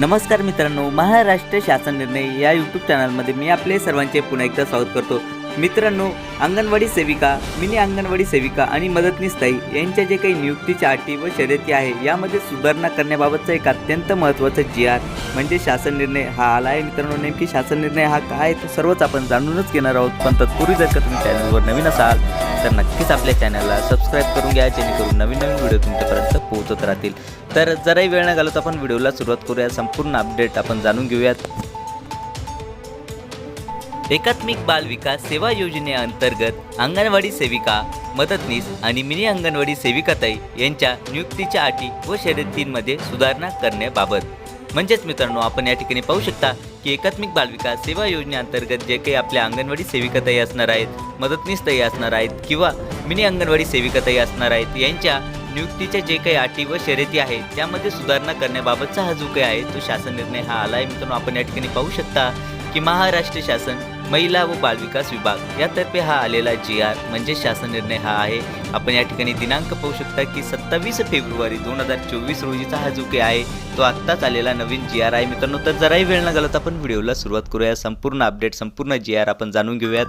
नमस्कार मित्रांनो महाराष्ट्र शासन निर्णय या यूट्यूब चॅनलमध्ये मी आपले सर्वांचे पुन्हा एकदा स्वागत करतो. मित्रांनो अंगणवाडी सेविका मिनी अंगणवाडी सेविका आणि मदतनीस ताई यांच्या जे काही नियुक्तीच्या अटी व शर्यती आहे यामध्ये सुधारणा करण्याबाबतचा एक अत्यंत महत्त्वाचा जी आर म्हणजे शासन निर्णय हा आला आहे. मित्रांनो नेमकी शासन निर्णय हा काय आहे तो सर्वच आपण जाणूनच घेणार आहोत. पण तत्पूर्वी जर का तुम्ही चॅनलवर नवीन असाल तर नक्कीच आपल्या चॅनलला सबस्क्राईब करून घ्या जेणेकरून नवीन नवीन व्हिडिओ तुमच्यापर्यंत पोहोचत राहतील. तर जराही वेळ न घालवता आपण व्हिडिओला सुरुवात करूया. संपूर्ण अपडेट आपण जाणून घेऊयात. एकात्मिक बाल विकास सेवा योजनेअंतर्गत अंगणवाडी सेविका मदतनीस आणि मिनी अंगणवाडी सेविकाताई यांच्या नियुक्तीच्या अटी व शर्यतींमध्ये सुधारणा करण्याबाबत म्हणजेच मित्रांनो आपण या ठिकाणी पाहू शकता की एकात्मिक बालविकास सेवा योजनेअंतर्गत जे काही आपल्या अंगणवाडी सेविकाताई असणार आहेत मदतनीसताई असणार आहेत किंवा मिनी अंगणवाडी सेविकाताई असणार आहेत यांच्या नियुक्तीच्या जे काही अटी व शर्यती आहेत त्यामध्ये सुधारणा करण्याबाबतचा हा जो काही आहे तो शासन निर्णय हा आला आहे मित्रांनो आपण या ठिकाणी पाहू शकता की महाराष्ट्र शासन महिला व बालविकास विभाग यातर्फे हा आलेला जी आर म्हणजे शासन निर्णय हा आहे. आपण या ठिकाणी दिनांक पाहू शकता की सत्तावीस फेब्रुवारी दोन हजार चोवीस रोजीचा हा जो काही आहे तो आत्ताच आलेला नवीन जी आर आहे. मित्रांनो तर जराही वेळ न घालत आपण व्हिडिओला सुरुवात करूया. संपूर्ण अपडेट संपूर्ण जी आर आपण जाणून घेऊयात.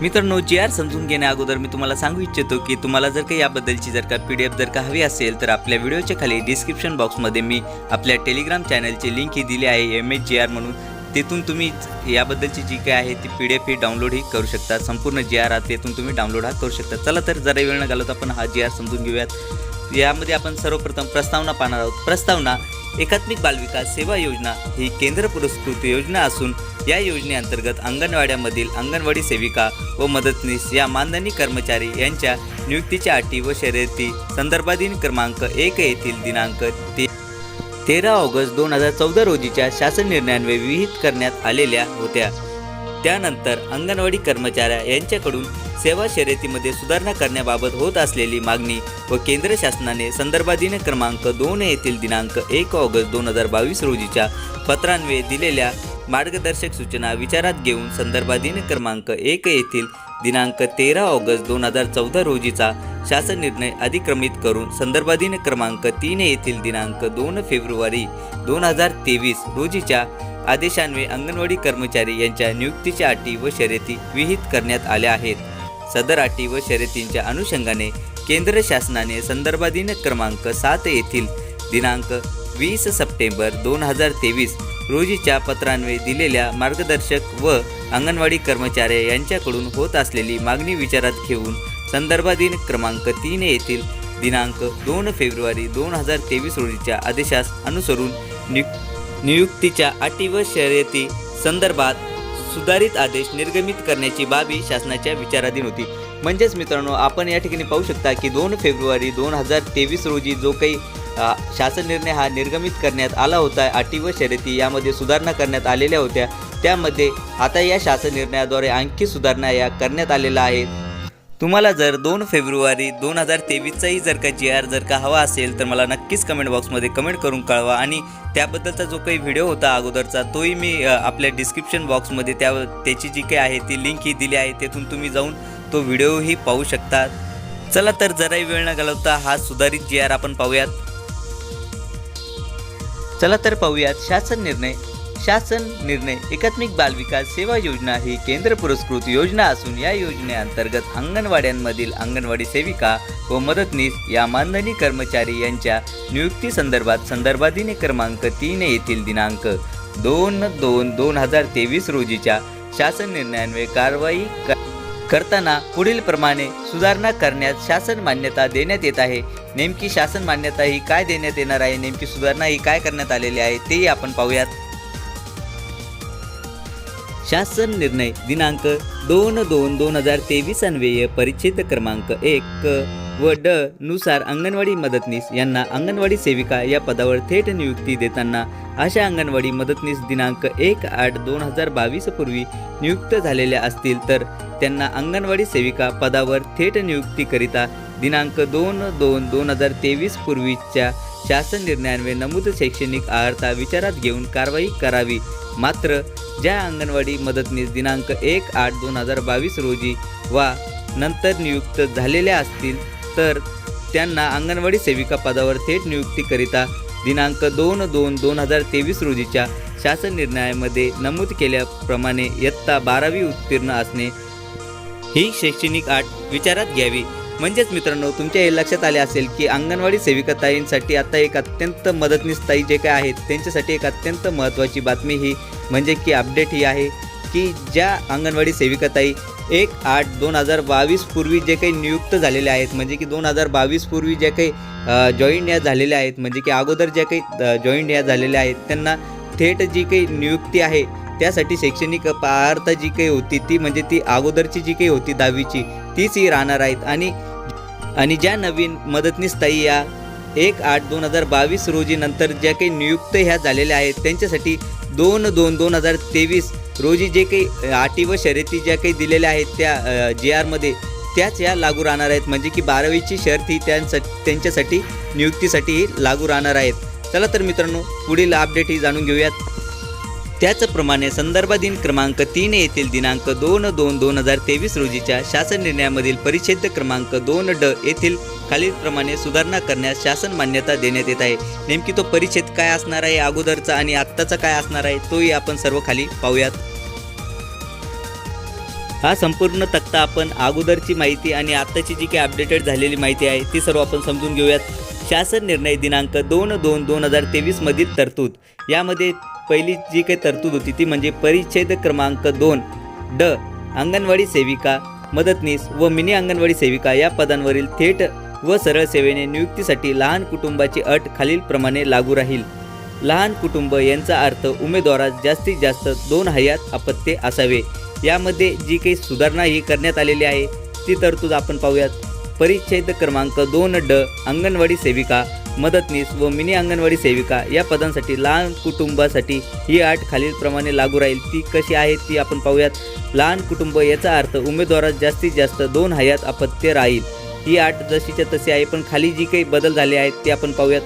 मित्रांनो जी आर समजून घेण्या अगोदर मी तुम्हाला सांगू इच्छितो की तुम्हाला जर का याबद्दलची जर का पी डी एफ जर का हवी असेल तर आपल्या व्हिडिओच्या खाली डिस्क्रिप्शन बॉक्समध्ये मी आपल्या टेलिग्राम चॅनलची लिंक ही दिली आहे. एम एच जी आर म्हणून. तेथून तुम्ही याबद्दलची जी काय आहे ती पी डी एफ ही डाउनलोडही करू शकता. संपूर्ण जी आर तेथून तुम्ही डाउनलोड हा करू शकता. चला तर जरा वेळ न घालवता आपण हा जी आर समजून घेऊयात. यामध्ये आपण सर्वप्रथम प्रस्तावना पाहणार आहोत. प्रस्तावना एकात्मिक बालविकास सेवा योजना ही केंद्र पुरस्कृत योजना असून या योजनेअंतर्गत अंगणवाड्यामधील अंगणवाडी सेविका व मदतनीस या मानधनी कर्मचारी यांच्या नियुक्तीच्या अटी व शर्यती संदर्भाधीन क्रमांक एक येथील दिनांक ते तेरा ऑगस्ट दोन हजार चौदा रोजीच्या शासन निर्णयान्वये विहित करण्यात आलेल्या होत्या. त्यानंतर अंगणवाडी कर्मचाऱ्या यांच्याकडून सेवा शर्यतीमध्ये सुधारणा करण्याबाबत होत असलेली मागणी व केंद्र शासनाने संदर्भाधीन क्रमांक दोन येथील दिनांक एक ऑगस्ट दोन हजार बावीस रोजीच्या पत्रान्वये दिलेल्या मार्गदर्शक सूचना विचारात घेऊन संदर्भाधीन क्रमांक एक येथील दिनांक तेरा ऑगस्ट दोन हजार चौदा रोजीचा शासन निर्णय अधिक्रमित करून संदर्भाधीन क्रमांक तीन येथील दिनांक दोन फेब्रुवारी दोन हजार तेवीस रोजीच्या आदेशान्वये अंगणवाडी कर्मचारी यांच्या नियुक्तीच्या अटी व शर्यती विहित करण्यात आल्या आहेत. सदर अटी व शर्यतींच्या अनुषंगाने केंद्र शासनाने संदर्भाधीन क्रमांक सात येथील दिनांक वीस सप्टेंबर दोन हजार तेवीस रोजीच्या पत्रान्वये दिलेल्या मार्गदर्शक व अंगणवाडी कर्मचारी यांच्याकडून होत असलेली मागणी विचारात घेऊन संदर्भाधीन क्रमांक तीन येथील दिनांक दोन फेब्रुवारी दोन हजार तेवीस रोजीच्या आदेशास अनुसरून नियु नियुक्तीच्या अटी व शर्यती संदर्भात सुधारित आदेश निर्गमित करण्याची बाबी शासनाच्या विचाराधीन होती. म्हणजेच मित्रांनो आपण या ठिकाणी पाहू शकता की दोन फेब्रुवारी दोन हजार तेवीस रोजी जो काही शासन निर्णय हा निर्गमित करण्यात आला होता अटी व शर्यती यामध्ये सुधारणा करण्यात आलेल्या होत्या. त्यामध्ये आता या शासन निर्णयाद्वारे आणखी सुधारणा या करण्यात आलेल्या आहेत. तुम्हाला जर दोन फेब्रुवारी दोन हजार तेवीसचाही जर का जी आर जर का हवा असेल तर मला नक्कीच कमेंट बॉक्समध्ये कमेंट करून कळवा. आणि त्याबद्दलचा जो काही व्हिडिओ होता अगोदरचा तोही मी आपल्या डिस्क्रिप्शन बॉक्समध्ये त्या त्याची जी काही आहे ती लिंक ही दिली आहे. तेथून तुम्ही जाऊन तो व्हिडिओही पाहू शकता. चला तर जराही वेळ न घालवता हा सुधारित जी आर आपण पाहूयात. चला तर पाहूयात शासन निर्णय. शासन निर्णय एकात्मिक बालविकास सेवा योजना ही केंद्र पुरस्कृत योजना असून या योजनेअंतर्गत अंगणवाड्यांमधील अंगणवाडी सेविका व मदतनीस या मानधनी कर्मचारी यांच्या नियुक्ती संदर्भात संदर्भाधीन क्रमांक तीन येथील दिनांक दोन दोन दोन हजार तेवीस रोजीच्या शासन निर्णयान्वये कारवाई क- करताना पुढील प्रमाणे सुधारणा करण्यात शासन मान्यता देण्यात येत आहे. नेमकी शासन मान्यता ही काय देण्यात येणार आहे? नेमकी सुधारणा ही काय करण्यात आलेली आहे? तेही आपण पाहूयात. शासन निर्णय दिनांक दोन दोन दोन हजार तेवीस अन्वये परिच्छेद क्रमांक एक व ड नुसार अंगणवाडी मदतनीस यांना अंगणवाडी सेविका या पदावर थेट नियुक्ती देताना अशा अंगणवाडी मदतनीस दिनांक एक आठ दोन हजार बावीस पूर्वी नियुक्त झालेल्या असतील तर त्यांना अंगणवाडी सेविका पदावर थेट नियुक्तीकरिता दिनांक दोन दोन दोन हजार तेवीस पूर्वीच्या शासन निर्णयांवे नमूद शैक्षणिक आहारता विचारात घेऊन कारवाई करावी. मात्र ज्या अंगणवाडी मदतनीस दिनांक एक आठ दोन हजार बावीस रोजी वा नंतर नियुक्त झालेल्या असतील तर त्यांना अंगणवाडी सेविका पदावर थेट नियुक्तीकरिता दिनांक दोन दोन दोन हजार तेवीस रोजीच्या शासन निर्णयामध्ये नमूद केल्याप्रमाणे इयत्ता बारावी उत्तीर्ण असणे ही शैक्षणिक आठ विचारात घ्यावी. म्हणजेच मित्रांनो तुमच्या हे लक्षात आले असेल की अंगणवाडी सेविकाताईंसाठी आता एक अत्यंत मदतनीस ताई जे काय आहेत त्यांच्यासाठी एक अत्यंत महत्त्वाची बातमी ही म्हणजे की अपडेट ही आहे की ज्या अंगणवाडी सेविकाताई एक आठ दोन हजार बावीस पूर्वी जे काही नियुक्त झालेले आहेत म्हणजे की दोन हजार बावीस पूर्वी जे काही जॉईंट या झालेल्या आहेत म्हणजे की अगोदर ज्या काही जॉईंट या झालेल्या आहेत त्यांना थेट जी काही नियुक्ती आहे त्यासाठी शैक्षणिक पार्थ जी काही होती ती म्हणजे ती अगोदरची जी काही होती दहावीची तीचही राहणार आहेत. आणि आणि ज्या नवीन मदतनीस ताई या एक आठ दोन हजार बावीस रोजी नंतर ज्या काही नियुक्त ह्या झालेल्या आहेत त्यांच्यासाठी दोन दोन दोन हजार तेवीस रोजी जे काही आटी व शर्यती ज्या काही दिलेल्या आहेत त्या जी आरमध्ये त्याच या लागू राहणार आहेत. म्हणजे की बारावीची शर्त ही त्यांचा त्यांच्यासाठी नियुक्तीसाठी लागू राहणार आहेत. चला तर मित्रांनो पुढील अपडेट ही जाणून घेऊयात. त्याचप्रमाणे संदर्भाधीन क्रमांक तीन येथील दिनांक दोन दोन दोन हजार तेवीस रोजीच्या शासन निर्णयामधील परिच्छेद क्रमांक दोन ड येथील खालीलप्रमाणे सुधारणा करण्यास शासन मान्यता देण्यात येत आहे. नेमकी तो परिच्छेद काय असणार आहे अगोदरचा आणि आत्ताचा काय असणार आहे तोही आपण सर्व खाली पाहूयात. हा संपूर्ण तक्ता आपण अगोदरची माहिती आणि आत्ताची जी काही अपडेटेड झालेली माहिती आहे ती सर्व आपण समजून घेऊयात. शासन निर्णय दिनांक दोन दोन दोन हजार तेवीसमधील तरतूद. यामध्ये पहिली जी काही तरतूद होती ती म्हणजे परिच्छेद क्रमांक दोन ड अंगणवाडी सेविका मदतनीस व मिनी अंगणवाडी सेविका या पदांवरील थेट व सरळ सेवेने नियुक्तीसाठी लहान कुटुंबाची अट खालीलप्रमाणे लागू राहील. लहान कुटुंब यांचा अर्थ उमेदवारास जास्तीत जास्त दोन हयात अपत्ये असावे. यामध्ये जी काही सुधारणा ही करण्यात आलेली आहे ती तरतूद आपण पाहूयात. परिच्छेद क्रमांक दोन ड अंगणवाडी सेविका मदतनीस व मिनी अंगणवाडी सेविका या पदांसाठी लहान कुटुंबासाठी ही अट खालीलप्रमाणे लागू राहील. ती कशी आहे ती आपण पाहूयात. लहान कुटुंब याचा अर्थ उमेदवारात जास्तीत जास्त दोन हयात अपत्य राहील. ही अट जशीच्या तशी आहे पण खाली जी काही बदल झाले आहेत ते आपण पाहूयात.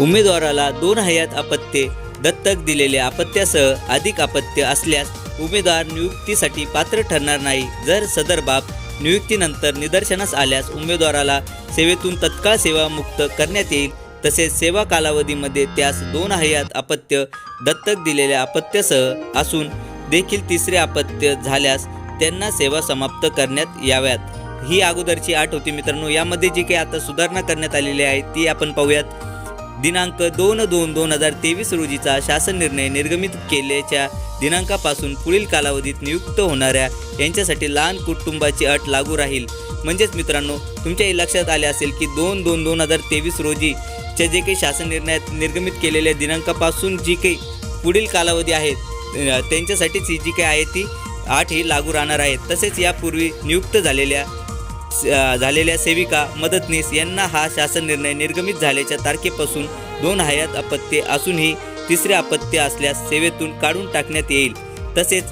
उमेदवाराला दोन हयात अपत्ये दत्तक दिलेल्या अपत्यासह अधिक अपत्य असल्यास उमेदवार नियुक्तीसाठी पात्र ठरणार नाही. जर सदर बाब नियुक्तीनंतर निदर्शनास आल्यास उमेदवाराला सेवेतून तत्काळ सेवामुक्त करण्यात येईल. तसेच सेवा कालावधीमध्ये त्यास दोन हयात अपत्य दत्तक दिलेल्या अपत्यासह असून देखील तिसरे अपत्य झाल्यास त्यांना सेवा समाप्त करण्यात याव्यात. ही अगोदरची आठ होती मित्रांनो. यामध्ये जी काही आता सुधारणा करण्यात आलेली आहे ती आपण पाहूयात. दिनांक दोन दोन दोन हजार तेवीस रोजीचा शासन निर्णय निर्गमित केल्याच्या दिनांकापासून पुढील कालावधीत नियुक्त होणाऱ्या यांच्यासाठी लहान कुटुंबाची अट लागू राहील. म्हणजेच मित्रांनो तुमच्याही लक्षात आले असेल की दोन दोन दोन हजार तेवीस रोजीच्या जे काही शासन निर्णयात निर्गमित केलेल्या दिनांकापासून जी काही पुढील कालावधी आहेत त्यांच्यासाठीच ही जी काही आहे ती आठ ही लागू राहणार आहेत तसेच यापूर्वी नियुक्त झालेल्या झालेल्या सेविका मदतनीस यांना हा शासन निर्णय निर्गमित झाल्याच्या तारखेपासून दोन हयात अपत्ये असूनही तिसरे अपत्य असल्यास सेवेतून काढून टाकण्यात येईल. तसेच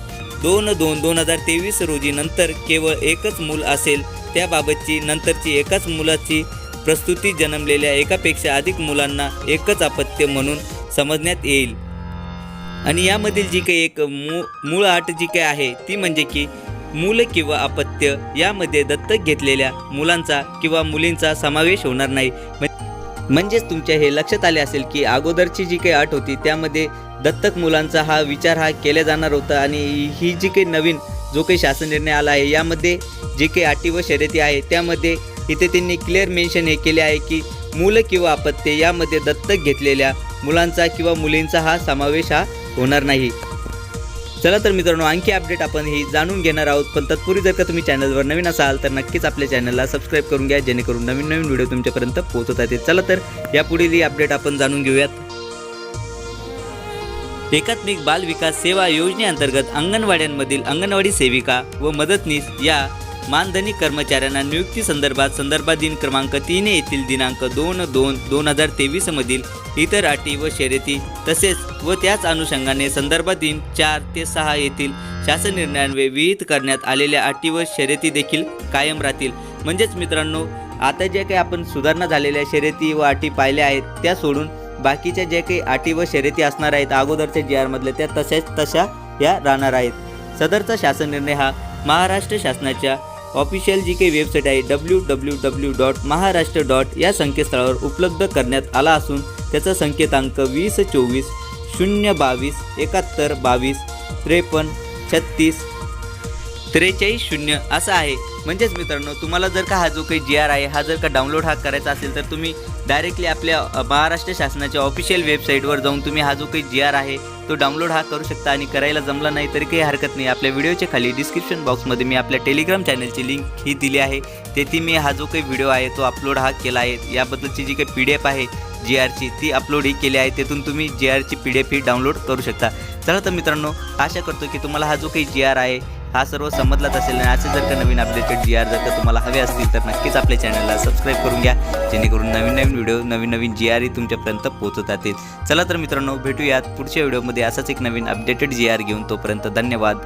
दोन दोन दोन हजार तेवीस रोजी नंतर केवळ एकच मूल असेल त्याबाबतची नंतरची एकाच मुलाची प्रस्तुती जन्मलेल्या एकापेक्षा अधिक मुलांना एकच अपत्य म्हणून समजण्यात येईल. आणि यामधील जी काही एक मू मूळ आट जी काही आहे ती म्हणजे की मूल किंवा अपत्य यामध्ये दत्तक घेतलेल्या मुलांचा किंवा मुलींचा समावेश होणार नाही. म्हणजेच तुमच्या हे लक्षात आले असेल की अगोदरची जी काही अट होती त्यामध्ये दत्तक मुलांचा हा विचार हा केला जाणार होता आणि ही जी काही नवीन जो काही शासन निर्णय आला आहे यामध्ये जे काही अटी व शर्यती आहे त्यामध्ये इथे त्यांनी क्लिअर मेन्शन हे केले आहे की मूल किंवा अपत्य यामध्ये दत्तक घेतलेल्या मुलांचा किंवा मुलींचा हा समावेश हा होणार नाही. चला तर मित्रांनो आणखी अपडेट आपण ही जाणून घेणार आहोत. पण तत्पूर्वी जर का तुम्ही चॅनलवर नवीन असाल तर नक्कीच आपल्या चॅनलला सबस्क्राईब करून घ्या जेणेकरून नवीन नवीन व्हिडिओ तुमच्यापर्यंत पोहोचत आहेत चला तर यापुढील अपडेट आपण जाणून घेऊयात. एकात्मिक बाल विकास सेवा योजनेअंतर्गत अंगणवाड्यांमधील अंगणवाडी सेविका व मदतनीस या मानधनी कर्मचाऱ्यांना नियुक्ती संदर्भात संदर्भाधीन क्रमांक तीन येथील दिनांक दोन दोन दोन हजार तेवीसमधील इतर अटी व शर्यती तसेच व त्याच अनुषंगाने संदर्भाधीन चार ते सहा येथील शासन निर्णयांवे विहित करण्यात आलेल्या अटी व शर्यती देखील कायम राहतील. म्हणजेच मित्रांनो आता ज्या काही आपण सुधारणा झालेल्या शर्यती व अटी पाहिल्या आहेत त्या सोडून बाकीच्या ज्या काही अटी व शर्यती असणार आहेत अगोदरच्या जी आरमधल्या त्या तशाच तशा या राहणार आहेत. सदरचा शासन निर्णय हा महाराष्ट्र शासनाच्या ऑफिशियल जी काही वेबसाईट आहे W W W dot Maharashtra dot या संकेतस्थळावर उपलब्ध करण्यात आला असून त्याचा संकेतांक वीस चोवीस शून्य बावीस एकाहत्तर बावीस त्रेपन्न छत्तीस त्रेचाळीस शून्य असं आहे. म्हणजेच मित्रांनो तुम्हाला जर का हा जो काही जी आर आहे हा जर का डाउनलोड हा करायचा असेल तर तुम्ही डायरेक्टली आपल्या महाराष्ट्र शासनाच्या ऑफिशियल वेबसाईटवर जाऊन तुम्ही हा जो काही जी आर आहे तो डाउनलोड हा करू शकता आणि करायला जमला नाही तरी काही हरकत नाही. आपल्या व्हिडिओच्या खाली डिस्क्रिप्शन बॉक्समध्ये मी आपल्या टेलिग्राम चॅनलची लिंक ही दिली आहे. तेथे मी हा जो काही व्हिडिओ आहे तो अपलोड हा केला आहे. याबद्दलची जी काही पी डी एफ आहे जी आरची ती अपलोड ही केली आहे. तेथून तुम्ही जी आरची पी डी एफ ही डाउनलोड करू शकता. चला तर मित्रांनो आशा करतो की तुम्हाला हा जो काही जी आर आहे हा सर्व समजलाच असेल आणि असे जर का नवीन अपडेटेड जी आर जर का तुम्हाला हवे असतील तर नक्कीच आपल्या चॅनलला सबस्क्राईब करून घ्या. जेणेकरून नवीन नवीन व्हिडिओ नवीन नवीन जी आर ही तुमच्यापर्यंत पोहोचत राहतील. चला तर मित्रांनो भेटूयात पुढच्या व्हिडिओमध्ये असाच एक नवीन अपडेटेड जी आर घेऊन. तोपर्यंत धन्यवाद.